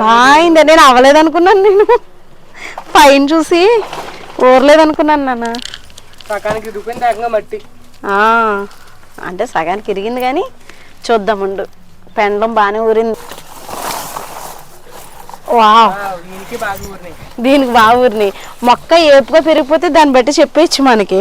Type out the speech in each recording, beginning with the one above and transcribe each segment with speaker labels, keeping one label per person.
Speaker 1: బాగుంది నేను అవ్వలేదు అనుకున్నాను నేను. పైన చూసి ఊరలేదు అనుకున్నాను నాన్న
Speaker 2: ఏకంగా మట్టి.
Speaker 1: ఆ, అంటే సగానికి ఇరిగింది కానీ చూద్దాముండు పెండలం బాగానే ఊరింది.
Speaker 2: దీనికి బాగా ఊరినాయి.
Speaker 1: మొక్క ఏపుగా పెరిగిపోతే దాన్ని బట్టి చెప్పేయచ్చు మనకి.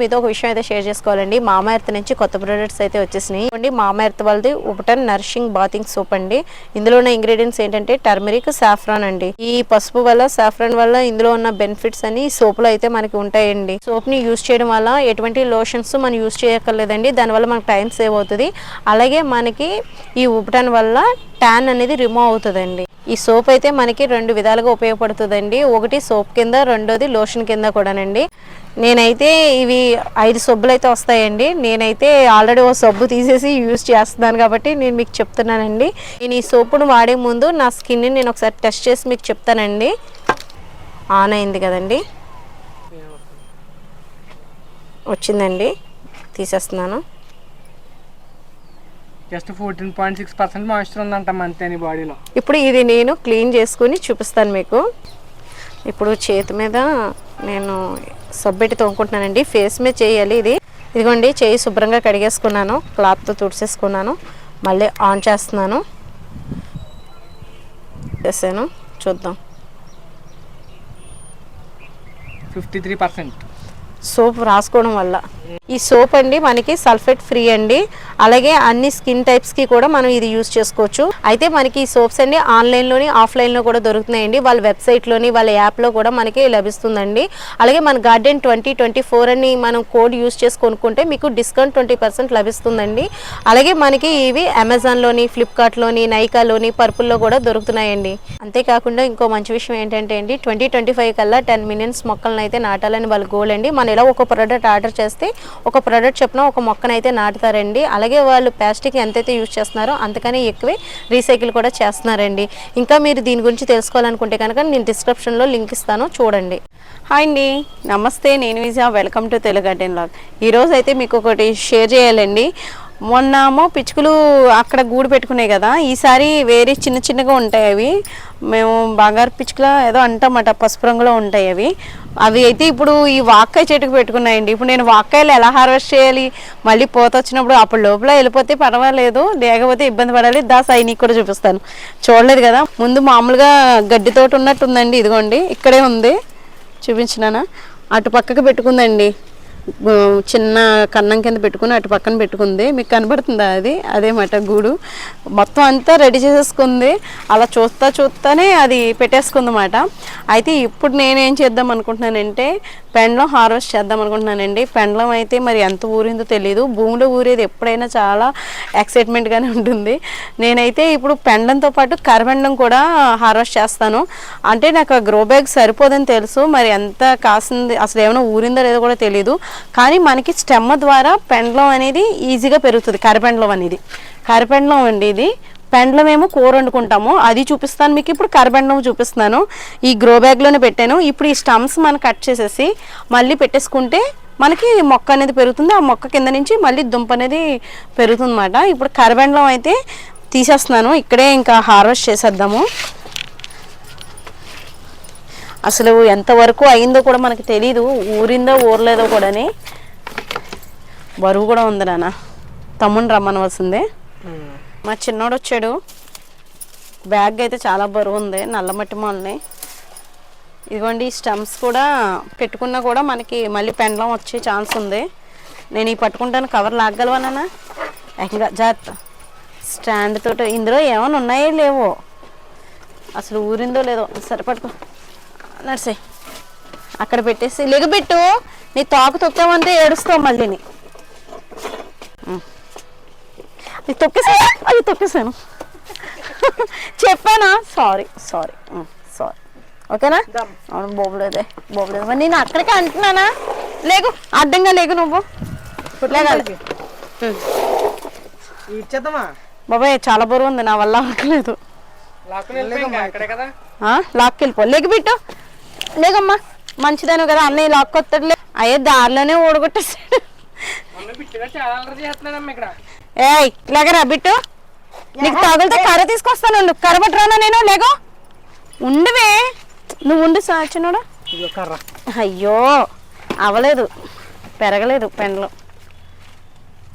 Speaker 1: మీతో ఒక విషయం అయితే షేర్ చేసుకోవాలండి. మామా ఎర్త్ నుంచి కొత్త ప్రొడక్ట్స్ అయితే వచ్చేసినాయి. అండి మామా ఎర్త్ వాళ్ళది ఉపటన్ నరిషింగ్ బాతింగ్ సోప్ అండి. ఇందులో ఉన్న ఇంగ్రీడియంట్స్ ఏంటంటే టర్మరిక్ సాఫ్రాన్ అండి. ఈ పసుపు వల్ల సాఫ్రాన్ వల్ల ఇందులో ఉన్న బెనిఫిట్స్ అని సోప్లో అయితే మనకి ఉంటాయండి. సోప్ని యూస్ చేయడం వల్ల ఎటువంటి లోషన్స్ మనం యూస్ చేయక్కర్లేదండి. దానివల్ల మనకు టైం సేవ్ అవుతుంది. అలాగే మనకి ఈ ఉపటన్ వల్ల ట్యాన్ అనేది రిమూవ్ అవుతుందండి. ఈ సోప్ అయితే మనకి రెండు విధాలుగా ఉపయోగపడుతుందండి. ఒకటి సోప్ కింద రెండోది లోషన్ కింద కూడానండి. నేనైతే ఇవి ఐదు సబ్బులు అయితే వస్తాయండి. నేనైతే ఆల్రెడీ ఓ సబ్బు తీసేసి యూజ్ చేస్తున్నాను కాబట్టి నేను మీకు చెప్తున్నానండి. నేను ఈ సోపును వాడే ముందు నా స్కిన్ని నేను ఒకసారి టెస్ట్ చేసి మీకు చెప్తానండి. ఆన్ అయింది కదండి. వచ్చిందండి. తీసేస్తున్నాను.
Speaker 2: Just fourteen point six percent moisture ఉందంట అంతే నీ బాడీలో.
Speaker 1: ఇప్పుడు ఇది నేను క్లీన్ చేసుకుని చూపిస్తాను మీకు. ఇప్పుడు చేతి మీద నేను సబ్బెట్టి తోముకుంటున్నానండి. ఫేస్ మీద చేయాలి ఇది. ఇదిగోండి చేయి శుభ్రంగా కడిగేసుకున్నాను. క్లాత్తో తుడిసేసుకున్నాను. మళ్ళీ ఆన్ చేస్తున్నాను. చేసాను చూద్దాం.
Speaker 2: Fifty three percent.
Speaker 1: సోప్ రాసుకోవడం వల్ల. ఈ సోప్ అండి మనకి సల్ఫేట్ ఫ్రీ అండి. అలాగే అన్ని స్కిన్ టైప్స్కి కూడా మనం ఇది యూస్ చేసుకోవచ్చు. అయితే మనకి ఈ సోప్స్ అండి ఆన్లైన్లోని ఆఫ్లైన్లో కూడా దొరుకుతున్నాయండి. వాళ్ళ వెబ్సైట్లోని వాళ్ళ యాప్లో కూడా మనకి లభిస్తుందండి. అలాగే మన గార్డెన్ ట్వంటీ ట్వంటీ ఫోర్ అని మనం కోడ్ యూస్ చేసి కొనుక్కుంటే మీకు డిస్కౌంట్ ట్వంటీ పర్సెంట్ లభిస్తుందండి. అలాగే మనకి ఇవి అమెజాన్లోని ఫ్లిప్కార్ట్లోని నైకాలోని పర్పుల్లో కూడా దొరుకుతున్నాయండి. అంతేకాకుండా ఇంకో మంచి విషయం ఏంటంటే అండి ట్వంటీ ట్వంటీ ఫైవ్ కల్లా టెన్ మిలియన్స్ మొక్కలను అయితే నాటాలని వాళ్ళ గోల్ అండి. మనం ఎలా ఒక ప్రోడక్ట్ ఆర్డర్ చేస్తే ఒక ప్రోడక్ట్ చొప్పున ఒక మొక్కనైతే నాటుతారండి. అలాగే వాళ్ళు ప్లాస్టిక్ ఎంతైతే యూజ్ చేస్తున్నారో అంతకనే ఎక్కువే రీసైకిల్ కూడా చేస్తున్నారండి. ఇంకా మీరు దీని గురించి తెలుసుకోవాలనుకుంటే కనుక నేను డిస్క్రిప్షన్లో లింక్ ఇస్తాను. చూడండి. హాయ్ అండి. నమస్తే నేను Vijaya. Welcome to Telugu garden log ఈరోజు అయితే మీకు ఒకటి షేర్ చేయాలండి. మొన్నేమో పిచ్చుకలు అక్కడ గూడు పెట్టుకున్నాయి కదా ఈసారి వేరే చిన్న చిన్నగా ఉంటాయి అవి. మేము బంగారు పిచ్చుకల ఏదో అంటామట పసుపు రంగులో ఉంటాయి అవి. అవి అయితే ఇప్పుడు ఈ వాక్కాయ చెట్టుకు పెట్టుకున్నాయండి. ఇప్పుడు నేను వాక్కాయలు ఎలా హార్వెస్ట్ చేయాలి? మళ్ళీ పోత వచ్చినప్పుడు అప్పుడు లోపల వెళ్ళిపోతే పర్వాలేదు లేకపోతే ఇబ్బంది పడాలి. దా సైనిక్ కూడా చూపిస్తాను. చూడలేదు కదా ముందు మామూలుగా గడ్డితోటి ఉన్నట్టుందండి ఉన్నట్టు ఉందండి ఇదిగోండి ఇక్కడే ఉంది. చూపించినానా? అటు పక్కకు పెట్టుకుందండి. చిన్న కన్నం కింద పెట్టుకుని అటు పక్కన పెట్టుకుంది. మీకు కనబడుతుందా అది? అదేమాట గూడు. మొత్తం అంతా రెడీ చేసేసుకుంది. అలా చూస్తా చూస్తానే అది పెట్టేసుకుందన్నమాట అయితే ఇప్పుడు నేనేం చేద్దాం అనుకుంటున్నానంటే పెండ్లం హార్వెస్ట్ చేద్దాం అనుకుంటున్నానండి. పెండ్లం అయితే మరి ఎంత ఊరిందో తెలియదు భూమిలో ఊరేది ఎప్పుడైనా చాలా ఎక్సైట్మెంట్గానే ఉంటుంది. నేనైతే ఇప్పుడు పెండంతో పాటు కరబెండం కూడా హార్వెస్ట్ చేస్తాను. అంటే నాకు ఆ గ్రో బ్యాగ్ సరిపోదని తెలుసు. మరి ఎంత కాసింది అసలు ఏమైనా ఊరిందో లేదో కూడా తెలియదు కానీ మనకి స్టెమ్ ద్వారా పెండ్లం అనేది ఈజీగా పెరుగుతుంది. కరపెండలం అనేది. కరపెండలం అండి ఇది. పెండ్లం ఏమో కూర వండుకుంటాము. అది చూపిస్తాను. మీకు ఇప్పుడు కరబెండం చూపిస్తున్నాను. ఈ గ్రో బ్యాగ్లోనే పెట్టాను. ఇప్పుడు ఈ స్టమ్స్ మనం కట్ చేసేసి మళ్ళీ పెట్టేసుకుంటే మనకి మొక్క అనేది పెరుగుతుంది. ఆ మొక్క కింద నుంచి మళ్ళీ దుంప అనేది పెరుగుతుంది అన్నమాట ఇప్పుడు కరబెండం అయితే తీసేస్తున్నాను. ఇక్కడే ఇంకా హార్వెస్ట్ చేసేద్దాము. అసలు ఎంతవరకు అయిందో కూడా మనకి తెలీదు. ఊరిందో ఊరలేదో కూడాని బరువు కూడా ఉంది నాన్న. తమ్ముని రమ్మనవలసిందే. మా చిన్నోడు వచ్చాడు. బ్యాగ్ అయితే చాలా బరువు ఉంది నల్ల మట్టి మొలని. ఇదిగోండి ఈ స్టమ్స్ కూడా పెట్టుకున్నా కూడా మనకి మళ్ళీ పెండలం వచ్చే ఛాన్స్ ఉంది. నేను ఈ పట్టుకుంటాను కవర్ లాగలవానా ఇంకా జాగ్రత్త. స్టాండ్ తోటి ఇందులో ఏమైనా ఉన్నాయో లేవో? అసలు ఊరిందో లేదో? సరే పట్టుకో. నర్సే అక్కడ పెట్టేసి లెగబెట్టు. నీ తాకు తొక్కామంటే ఏడుస్తావు మళ్ళీని. ఉం. అది తొక్కేసాను. అది తొక్కేసాను. చెప్పానా? సారీ సారీ సారీ ఓకేనా? అవును బోబులేదే బోబులేదు మరి నేను అక్కడికే అంటున్నానా? లేకు అడ్డంగా లేకు నువ్వు.
Speaker 2: ఇచ్చేద్దామా?
Speaker 1: బాబాయ్ చాలా బరువు ఉంది. నా వల్ల అవ్వట్లేదు
Speaker 2: లాక్కుని వెళ్ళిపోయి ఇంకా అక్కడే కదా?
Speaker 1: ఆ, లాక్కి వెళ్ళిపో. లెగ్ పెట్టు లేకమ్మా మంచిదాను కదా అన్నయ్య లాక్కొస్తాడులే అయ్యే దారిలోనే ఓడగొట్టేసాడు ఏయ్ లేకరా బిట్టు? నీకు తగిలితే కర్ర తీసుకొస్తాను కర్ర పట్టురానా నేను? లేగో? ఉండవే. నువ్వు ఉండు సా చిన్నోడా.
Speaker 2: ఇదిగో కర్ర.
Speaker 1: అయ్యో అవ్వలేదు పెరగలేదు పెండ్లు.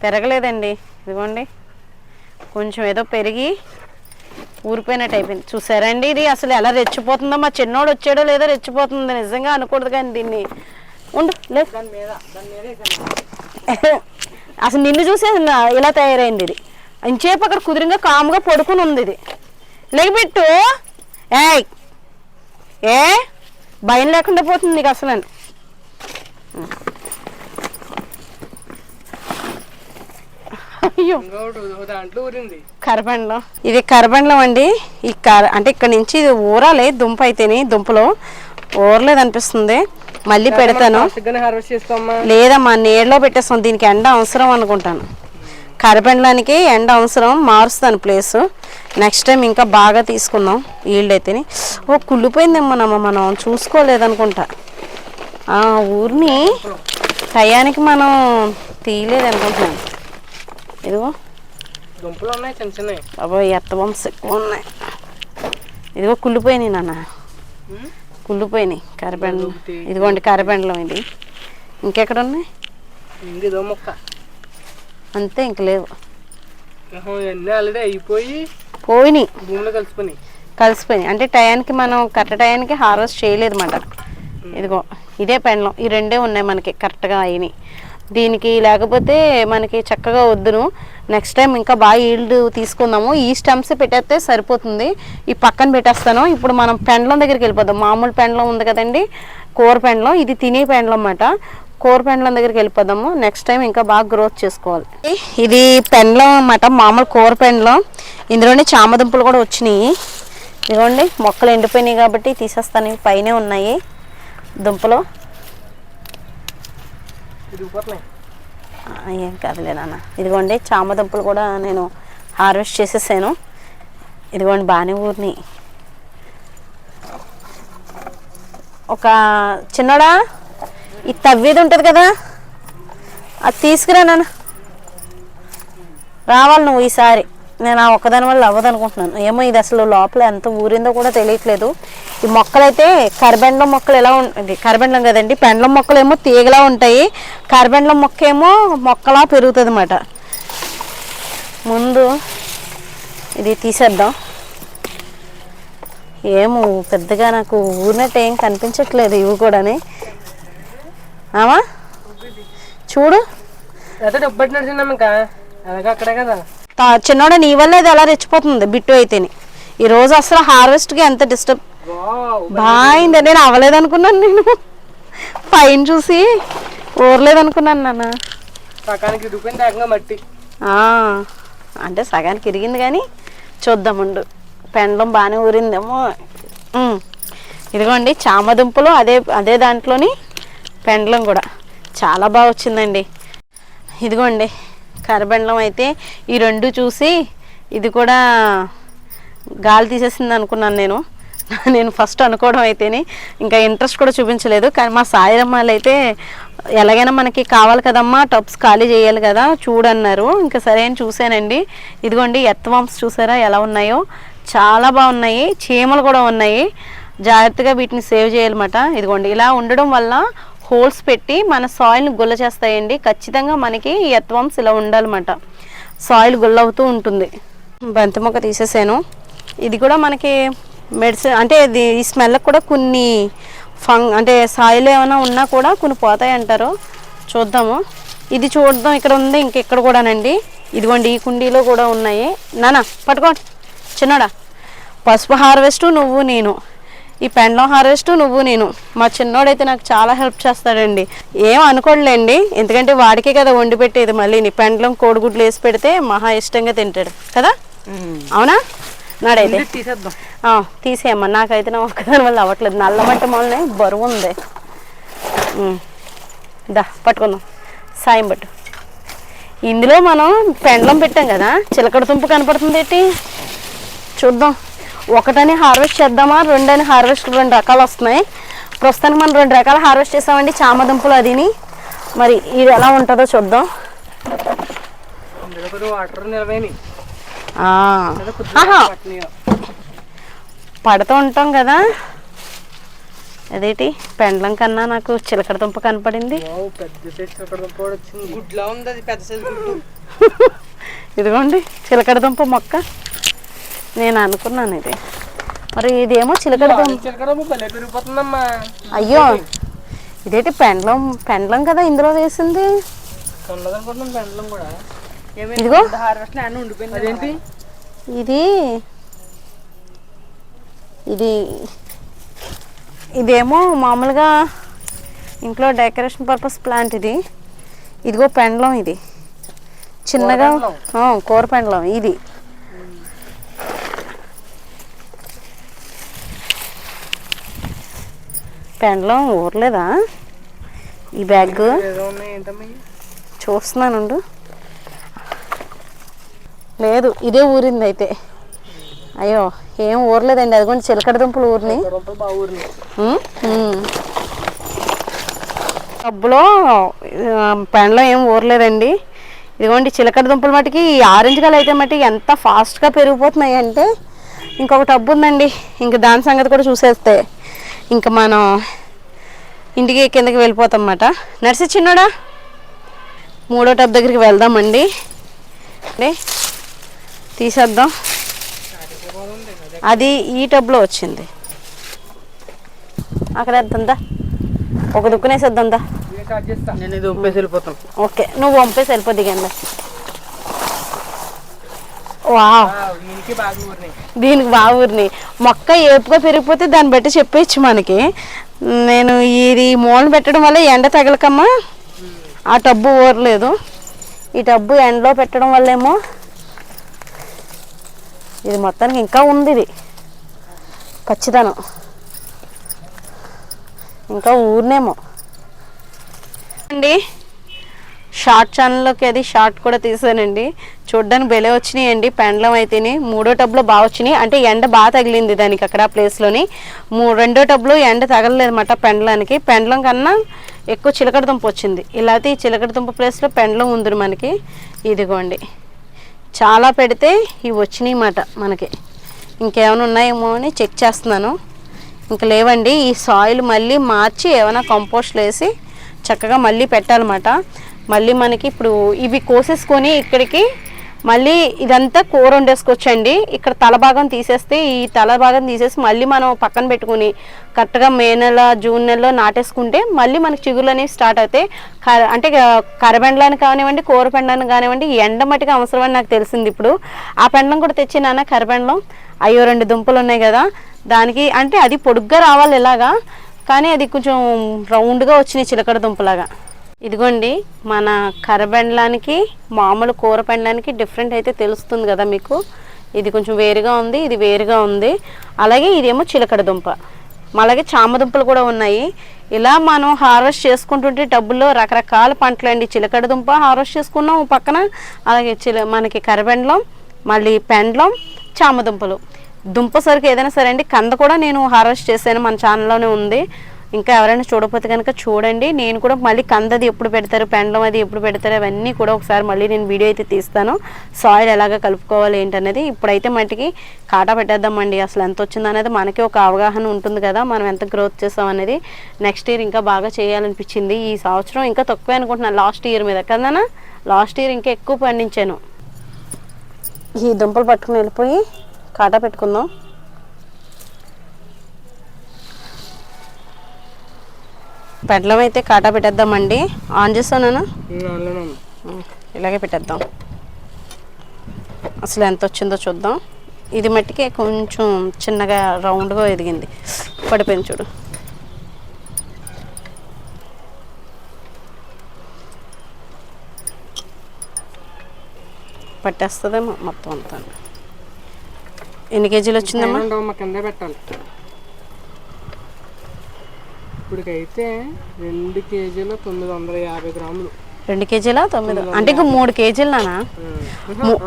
Speaker 1: పెరగలేదండి. ఇదిగోండి. కొంచెం ఏదో పెరిగి ఊరిపోయినట్టు అయిపోయింది. చూసారండి ఇది? అసలు ఎలా రెచ్చిపోతుందో? మా చిన్నోడు వచ్చాడో లేదో రెచ్చిపోతుంది నిజంగా అనకూడదు కానీ దీన్ని. ఉండు లేదు అసలు నిన్ను చూసే ఇలా తయారైంది ఇది? ఇంచేపు అక్కడ కుదిరింగా కాముగా పడుకుని ఉంది ఇది. లెగబెట్టు ఏయ్. ఏ? భయం లేకుండా పోతుంది నీకు అసలు కరబండ్లం. ఇది కరబండ్లం అండి. ఈ కర అంటే ఇక్కడ నుంచి ఇది ఊరాలి దుంప అయితేని దుంపలో. ఊరలేదు అనిపిస్తుంది. మళ్ళీ పెడతాను. లేదమ్మా నీడలో పెట్టేస్తాం. దీనికి ఎండ అవసరం అనుకుంటాను. కరపెండడానికి ఎండ అవసరం మారుస్తాను ప్లేస్. నెక్స్ట్ టైం ఇంకా బాగా తీసుకుందాం ఈల్డ్ అయితేని ఓ కుళ్ళిపోయిందేమోనమ్మ మనం చూసుకోలేదనుకుంటా. ఆ ఊరిని టయానికి మనం తీయలేదు అనుకుంటున్నాను ఇదిగో.
Speaker 2: దుంపలు ఉన్నాయి చిన్న చిన్నవి.
Speaker 1: బాబోయ్ ఎత్త బొమ్స్ ఎక్కువ ఉన్నాయి ఇదిగో కుళ్ళిపోయినాయి నాన్న. కుళ్ళిపోయినాయి కరపెండలం ఇదిగోండి కరపెండలం ఇది. ఇంకెక్కడ ఉన్నాయి
Speaker 2: మొక్క.
Speaker 1: అంతే ఇంక లేవు.
Speaker 2: అయిపోయి
Speaker 1: పోయినాయి.
Speaker 2: భూమిలో కలిసిపోయినాయి.
Speaker 1: కలిసిపోయినాయి. అంటే టయానికి మనం కరెక్ట్ టయానికి హార్వెస్ట్ చేయలేదు అన్నమాట ఇదిగో ఇదే పెండలం. ఈ రెండే ఉన్నాయి మనకి కరెక్ట్గా అయినాయి. దీనికి లేకపోతే మనకి చక్కగా వద్దును. నెక్స్ట్ టైం ఇంకా బాగా ఈల్డ్ తీసుకుందాము. ఈ స్టెమ్స్ పెట్టేస్తే సరిపోతుంది. ఈ పక్కన పెట్టేస్తాను. ఇప్పుడు మనం పెండ్లం దగ్గరికి వెళ్ళిపోదాం. మామూలు పెండ్లం ఉంది కదండి. కూర పెండలం. ఇది తినే పెండ్లం అన్నమాట. కూర పెండ్లం దగ్గరికి వెళ్ళిపోదాము. నెక్స్ట్ టైం ఇంకా బాగా గ్రోత్ చేసుకోవాలి. ఇది పెండ్లం అన్నమాట. మామూలు కూర పెండ్లం. ఇందులోనే చామదుంపలు కూడా వచ్చినాయి. ఇదిగోండి. మొక్కలు ఎండిపోయినాయి కాబట్టి తీసేస్తాను. పైనే ఉన్నాయి. దుంపలు. ఏం కాదులే నాన్న. ఇదిగోండి చామ దుంపలు కూడా నేను హార్వెస్ట్ చేసేసాను. ఇదిగోండి బాగానే ఊరిని ఒక చిన్నోడా? ఈ తవ్వేది ఉంటుంది కదా? అది తీసుకురా నాన్న. రావాలి నువ్వు ఈసారి. నేను ఆ ఒక్కదాని వల్ల అవ్వదు అనుకుంటున్నాను ఏమో ఇది అసలు లోపల ఎంత ఊరిందో కూడా తెలియట్లేదు. ఈ మొక్కలైతే కరబెండం మొక్కలు ఎలా ఉంటుంది కరబెండం కదండి పెండ్లం మొక్కలు ఏమో తీగలా ఉంటాయి. కరబెండం మొక్క ఏమో మొక్కలా పెరుగుతుంది అన్నమాట ముందు ఇది తీసేద్దాం. ఏమో పెద్దగా నాకు ఊరినట్టు ఏం కనిపించట్లేదు ఇవి కూడాని. ఆమా? చూడు.
Speaker 2: అయితే డబ్బు పెట్టినట్టు ఇంకా. అలాగే అక్కడే కదా.
Speaker 1: చిన్నోడ నీ వల్ల ఇది ఎలా రెచ్చిపోతుంది బిట్టు అయితేని. ఈ రోజు అసలు హార్వెస్ట్కి ఎంత డిస్టర్బ్ బాగుంది నేను అవ్వలేదు అనుకున్నాను నేను పైన చూసి ఊరలేదు అనుకున్నాను నాన్న
Speaker 2: మట్టి.
Speaker 1: అంటే సగానికి ఇరిగింది కానీ చూద్దాముండు పెండలం బాగానే ఊరిందేమో. ఇదిగోండి చామదుంపలు అదే అదే దాంట్లోని పెండలం కూడా. చాలా బాగా వచ్చిందండి. ఇదిగోండి కరబెండలం అయితే ఈ రెండు చూసి ఇది కూడా గాలి తీసేసింది అనుకున్నాను నేను. నేను ఫస్ట్ అనుకోవడం అయితేనే ఇంకా ఇంట్రెస్ట్ కూడా చూపించలేదు. కానీ మా సాయిరమ్మాలు అయితే ఎలాగైనా మనకి కావాలి కదమ్మా టబ్స్ ఖాళీ చేయాలి కదా చూడన్నారు. ఇంకా సరే అని చూశానండి. ఇదిగోండి ఎత్తవాంస్ చూసారా ఎలా ఉన్నాయో? చాలా బాగున్నాయి. చీమలు కూడా ఉన్నాయి. జాగ్రత్తగా వీటిని సేవ్ చేయాలన్నమాట. ఇదిగోండి ఇలా ఉండడం వల్ల హోల్స్ పెట్టి మన సాయిల్ని గుల్ల చేస్తాయండి. ఖచ్చితంగా మనకి ఈ ఎత్వామ్స్ ఇలా ఉండాలన్నమాట. సాయిల్ గుల్లవుతూ ఉంటుంది. బంతి మొక్క తీసేసాను. ఇది కూడా మనకి మెడిసిన్ అంటే ఇది ఈ స్మెల్ కూడా కొన్ని ఫంగ్ అంటే సాయిల్ ఏమైనా ఉన్నా కూడా కొన్ని పోతాయి అంటారు. చూద్దాము. ఇది చూద్దాం. ఇక్కడ ఉంది. ఇంకెక్కడ కూడానండి. ఇదిగోండి ఈ కుండీలో కూడా ఉన్నాయి. నానా పట్టుకో. చిన్నడా. పసుపు హార్వెస్ట్ నువ్వు నేను. ఈ పెండ్లం హార్వెస్ట్ నువ్వు నేను. మా చిన్నోడైతే నాకు చాలా హెల్ప్ చేస్తాడండి. ఏం అనుకోడులేండి. ఎందుకంటే వాడికే కదా వండి పెట్టేది. మళ్ళీ నీ పెండ్లం కోడిగుడ్లు వేసి పెడితే మహా ఇష్టంగా తింటాడు. కదా? అవునా? నాడైతే. తీసేయమ్మా. నాకైతే నా ఒక్కదాని వల్ల అవ్వట్లేదు. నల్లమట్టి మొలనే బరువు ఉంది. దా పట్టుకుందాం. సాయం పట్టు. ఇందులో మనం పెండ్లం పెట్టాం కదా? చిలకడ తుంపు కనపడుతుంది ఏంటి? చూద్దాం. ఒకటని హార్వెస్ట్ చేద్దామా? రెండని హార్వెస్ట్ రెండు రకాలు వస్తున్నాయి. ప్రస్తుతానికి మనం రెండు రకాల హార్వెస్ట్ చేసామండి. చామదుంపలు అదిని. మరి ఇది ఎలా ఉంటుందో చూద్దాం. పడుతూ ఉంటాం కదా. అదేంటి? పెండ్లం కన్నా నాకు చిలకడ దుంప కనపడింది.
Speaker 2: వావ్, పెద్ద సైజ్ అక్కడ కూడా వచ్చింది. గుడ్లా ఉంది అది పెద్ద సైజ్ గుడ్డు.
Speaker 1: ఇదిగోండి చిలకడ దుంప మొక్క. నేను అనుకున్నాను ఇది. మరి ఇదేమో చిలకడ అయ్యో ఇదేంటి పెండ్లం పెండ్లం కదా ఇందులో వేసింది?
Speaker 2: ఉండదనుకుంటున్నాం పెండలం కూడా.
Speaker 1: ఇదిగో. ఇది ఇది ఇదేమో మామూలుగా ఇంట్లో డెకరేషన్ పర్పస్ ప్లాంట్ ఇది. ఇదిగో పెండలం ఇది. చిన్నగా కూర పెండలం ఇది. పెండలం ఊరలేదా? ఈ బ్యాగ్? చూస్తున్నానుండు. లేదు ఇదే ఊరింది అయితే. అయ్యో ఏం ఊరలేదండి అదిగోండి చిలకడ దుంపలు ఊరిని. డబ్బులో పెండలో ఏం ఊరలేదండి. ఇదిగోండి చిలకడ దుంపల మటుకి ఈ ఆరెంజ్ కలర్ అయితే మటుకి ఎంత ఫాస్ట్గా పెరిగిపోతున్నాయి అంటే ఇంకొక టబ్బు ఉందండి. ఇంక దాని సంగతి కూడా చూసేస్తే. ఇంకా మనం ఇంటికి కిందకి వెళ్ళిపోతాం అన్నమాట నర్సి చిన్నోడా? మూడో టబ్ దగ్గరికి వెళ్దామండి. అంటే తీసేద్దాం. అది ఈ టబ్లో వచ్చింది. అక్కడ వేద్దా ఒక దుక్కునేసేద్దా
Speaker 2: నేను ఇది ఉప్పేసి వెళ్ళిపోతాం
Speaker 1: ఓకే నువ్వు పంపేసి వెళ్ళిపోద్ది కింద వావ్.
Speaker 2: దీనికి బాగా ఊరినాయి
Speaker 1: మొక్క ఏపుగా పెరిగిపోతే దాన్ని బట్టి చెప్పేయచ్చు మనకి. నేను ఇది మూల పెట్టడం వల్ల ఎండ తగలకమ్మా. ఆ టబ్బు ఊరలేదు. ఈ టబ్బు ఎండలో పెట్టడం వల్ల ఏమో ఇది మొత్తానికి ఇంకా ఉంది ఇది. ఖచ్చితంగా ఇంకా ఊరినేమో. అండి షార్ట్ ఛానల్లోకి అది షార్ట్ కూడా తీసానండి. చూడ్డానికి బెలే వచ్చినాయండి. పెండలం అయితేనే మూడో టబ్లో బాగా వచ్చినాయి. అంటే ఎండ బాగా తగిలింది దానికి అక్కడ ప్లేస్లోని. మూ రెండో టబ్లో ఎండ తగలలేదన్నమాట పెండలానికి. పెండలం కన్నా ఎక్కువ చిలకడ దుంప వచ్చింది. ఇలా అయితే ఈ చిలకడ దుంప ప్లేస్లో పెండలం ఉంది మనకి. ఇదిగోండి. చాలా పెడితే ఇవి వచ్చినాయి మాట మనకి. ఇంకేమైనా ఉన్నాయేమో అని చెక్ చేస్తున్నాను. ఇంకా లేవండి. ఈ సాయిల్ మళ్ళీ మార్చి ఏమైనా కంపోస్ట్లు వేసి చక్కగా మళ్ళీ పెట్టాలన్నమాట. మళ్ళీ మనకి ఇప్పుడు ఇవి కోసేసుకొని ఇక్కడికి మళ్ళీ ఇదంతా కూర వండేసుకోవచ్చండి. ఇక్కడ తల భాగం తీసేస్తే ఈ తల భాగం తీసేసి మళ్ళీ మనం పక్కన పెట్టుకుని కరెక్ట్గా మే నెల జూన్ నెలలో నాటేసుకుంటే మళ్ళీ మనకి చిగుళ్ళు అనేవి స్టార్ట్ అవుతాయి. క- అంటే కరబెండలను కానివ్వండి కూర పెండలను కానివ్వండి ఎండ మట్టిగా అవసరం అని నాకు తెలిసింది ఇప్పుడు. ఆ పెండం కూడా తెచ్చినానా కరబెండలం అయ్యో రెండు దుంపలు ఉన్నాయి కదా. దానికి అంటే అది పొడుగ్గా రావాలి ఇలాగా కానీ అది కొంచెం రౌండ్గా వచ్చినాయి చిలకడ దుంపలాగా. ఇదిగోండి మన కరబెండలానికి మామూలు కూర పెండలానికి డిఫరెంట్ అయితే తెలుస్తుంది కదా మీకు. ఇది కొంచెం వేరుగా ఉంది ఇది వేరుగా ఉంది. అలాగే ఇదేమో చిలకడ దుంప. అలాగే చామ దుంపలు కూడా ఉన్నాయి. ఇలా మనం హార్వెస్ట్ చేసుకుంటుంటే డబ్బుల్లో రకరకాల పంటలండి. చిలకడ దుంప హార్వెస్ట్ చేసుకున్నాం పక్కన. అలాగే చిల మనకి కరబెండలం మళ్ళీ పెండలం చామ దుంపలు. దుంప సరుకు ఏదైనా సరే అండి కంద కూడా నేను హార్వెస్ట్ చేశాను మన ఛానల్లోనే ఉంది. ఇంకా ఎవరైనా చూడకపోతే కనుక చూడండి. నేను కూడా మళ్ళీ కందది ఎప్పుడు పెడతారు పెండలం అది ఎప్పుడు పెడతారు అవన్నీ కూడా ఒకసారి మళ్ళీ నేను వీడియో అయితే తీస్తాను. సాయిల్ ఎలాగ కలుపుకోవాలి ఏంటనేది ఇప్పుడైతే మట్టికి కాటా పెట్టేద్దామండి. అసలు ఎంత వచ్చింది అనేది మనకి ఒక అవగాహన ఉంటుంది కదా. మనం ఎంత గ్రోత్ చేసాం అనేది నెక్స్ట్ ఇయర్ ఇంకా బాగా చేయాలనిపించింది. ఈ సంవత్సరం ఇంకా తక్కువే అనుకుంటున్నాను లాస్ట్ ఇయర్ మీద. కదనా లాస్ట్ ఇయర్ ఇంకా ఎక్కువ పండించాను. ఈ దుంపలు పట్టుకుని వెళ్ళిపోయి కాటా పెట్టుకుందాం. పెండలం అయితే కాటా పెట్టేద్దామండి. ఆన్ చేస్తానా. ఇలాగే పెట్టేద్దాం. అసలు ఎంత వచ్చిందో చూద్దాం. ఇది మట్టికే కొంచెం చిన్నగా రౌండ్గా ఎదిగింది. పడిపోయింది చూడు. పట్టేస్తుందేమో మొత్తం అంతా. ఎన్ని కేజీలు వచ్చిందమ్మా?
Speaker 2: కింద పెట్టాలి. ఇప్పటికైతే రెండు కేజీలు తొమ్మిది వందల యాభై గ్రాములు.
Speaker 1: రెండు కేజీల తొమ్మిది అంటే ఇంకా మూడు కేజీలు నానా?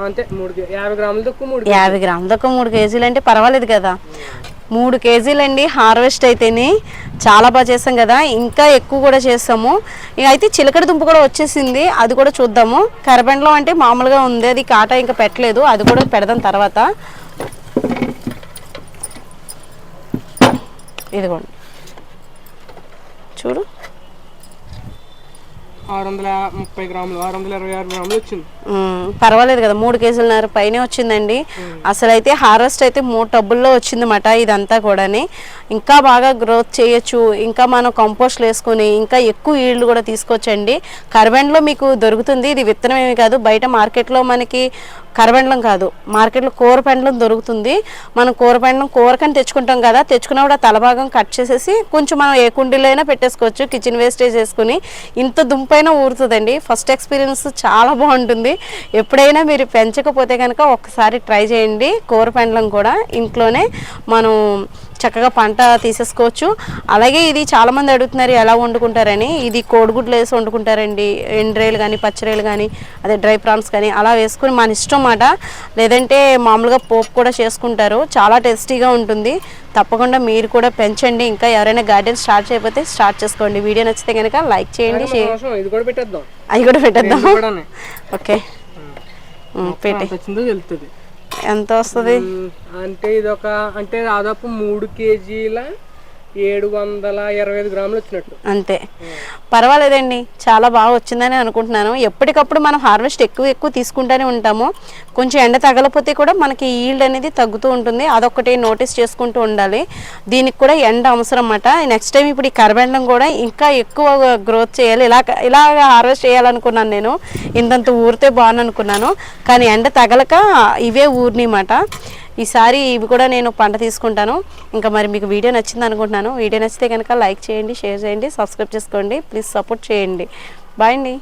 Speaker 2: అంతే మూడు యాభై గ్రాములు తక్కువ మూడు
Speaker 1: యాభై గ్రాములు ఒక మూడు కేజీలు అంటే పర్వాలేదు కదా. మూడు కేజీలు అండి హార్వెస్ట్ అయితేనే చాలా బాగా చేసాం కదా. ఇంకా ఎక్కువ కూడా చేస్తాము. ఇక అయితే చిలకడ దుంప కూడా వచ్చేసింది. అది కూడా చూద్దాము. కరబెండలో అంటే మామూలుగా ఉంది. అది కాటా ఇంకా పెట్టలేదు. అది కూడా పెడదాం తర్వాత. ఇదిగోండి. చూడు.
Speaker 2: ఆరు వందల ముప్పై గ్రాములు ఆరు వందల ఇరవై ఆరు గ్రాములు వచ్చింది.
Speaker 1: మ్మ్. పర్వాలేదు కదా మూడు కేజీలన్నర పైనే వచ్చిందండి. అసలు అయితే హార్వెస్ట్ అయితే మూడు టబ్బుల్లో వచ్చిందన్నమాట ఇదంతా కూడాని. ఇంకా బాగా గ్రోత్ చేయొచ్చు ఇంకా మనం కంపోస్ట్లు వేసుకొని ఇంకా ఎక్కువ ఈల్డ్ కూడా తీసుకోవచ్చండి. కరబెండ్లో మీకు దొరుకుతుంది ఇది విత్తనం ఏమి కాదు. బయట మార్కెట్లో మనకి కరబెండలం కాదు. మార్కెట్లో కూర పెండలం దొరుకుతుంది. మనం కూర పెండలం కూరకని తెచ్చుకుంటాం కదా తెచ్చుకున్నప్పుడు ఆ తలభాగం కట్ చేసేసి కొంచెం మనం ఏ కుండీలో అయినా పెట్టేసుకోవచ్చు కిచెన్ వేస్టేజ్ వేసుకుని ఇంత దుంపైనా ఊరుతుందండి. ఫస్ట్ ఎక్స్పీరియన్స్ చాలా బాగుంటుంది. ఎప్పుడైనా మీరు పెంచకపోతే కనుక ఒకసారి ట్రై చేయండి కూర పెండలం కూడా. ఇంట్లోనే మనం చక్కగా పంట తీసేసుకోవచ్చు. అలాగే ఇది చాలామంది అడుగుతున్నారు ఎలా వండుకుంటారని? ఇది కోడిగుడ్లు వేసి వండుకుంటారండి. ఎండ్రేలు కానీ పచ్చిరేలు కానీ అదే డ్రై ప్రాన్స్ కానీ అలా వేసుకుని మన ఇష్టం మాట. లేదంటే మామూలుగా పోపు కూడా చేసుకుంటారు. చాలా టేస్టీగా ఉంటుంది. తప్పకుండా మీరు కూడా పెంచండి. ఇంకా ఎవరైనా గార్డెన్ స్టార్ట్ చేయకపోతే స్టార్ట్ చేసుకోండి. వీడియో నచ్చితే కనుక లైక్ చేయండి షేర్
Speaker 2: అవసరం ఇది కూడా పెట్టేద్దాం.
Speaker 1: అవి కూడా పెట్టేద్దాం. ఓకే. పెట్టి ఎంత వస్తుంది?
Speaker 2: అంటే ఇది ఒక అంటే దాదాపు మూడు కేజీల ఏడు వందల ఇరవై ఐదు గ్రాములు వచ్చినట్టు.
Speaker 1: అంతే. పర్వాలేదండి. చాలా బాగా వచ్చిందని అనుకుంటున్నాను. ఎప్పటికప్పుడు మనం హార్వెస్ట్ ఎక్కువ ఎక్కువ తీసుకుంటూనే ఉంటాము. కొంచెం ఎండ తగలపోతే కూడా మనకి ఈల్డ్ అనేది తగ్గుతూ ఉంటుంది. అదొకటి నోటీస్ చేసుకుంటూ ఉండాలి. దీనికి కూడా ఎండ అవసరం అన్నమాట నెక్స్ట్ టైం ఇప్పుడు ఈ కరబెండం కూడా ఇంకా ఎక్కువ గ్రోత్ చేయాలి. ఇలా ఇలా హార్వెస్ట్ చేయాలనుకున్నాను నేను. ఇంతంత ఊరితే బాగుంది అనుకున్నాను కానీ ఎండ తగలక ఇవే ఊరినమాట. ఈసారి ఇవి కూడా నేను పంట తీసుకుంటాను. ఇంకా మరి మీకు వీడియో నచ్చింది అనుకుంటున్నాను. వీడియో నచ్చితే కనుక లైక్ చేయండి షేర్ చేయండి సబ్స్క్రైబ్ చేసుకోండి. ప్లీజ్ సపోర్ట్ చేయండి. బాయ్ అండి.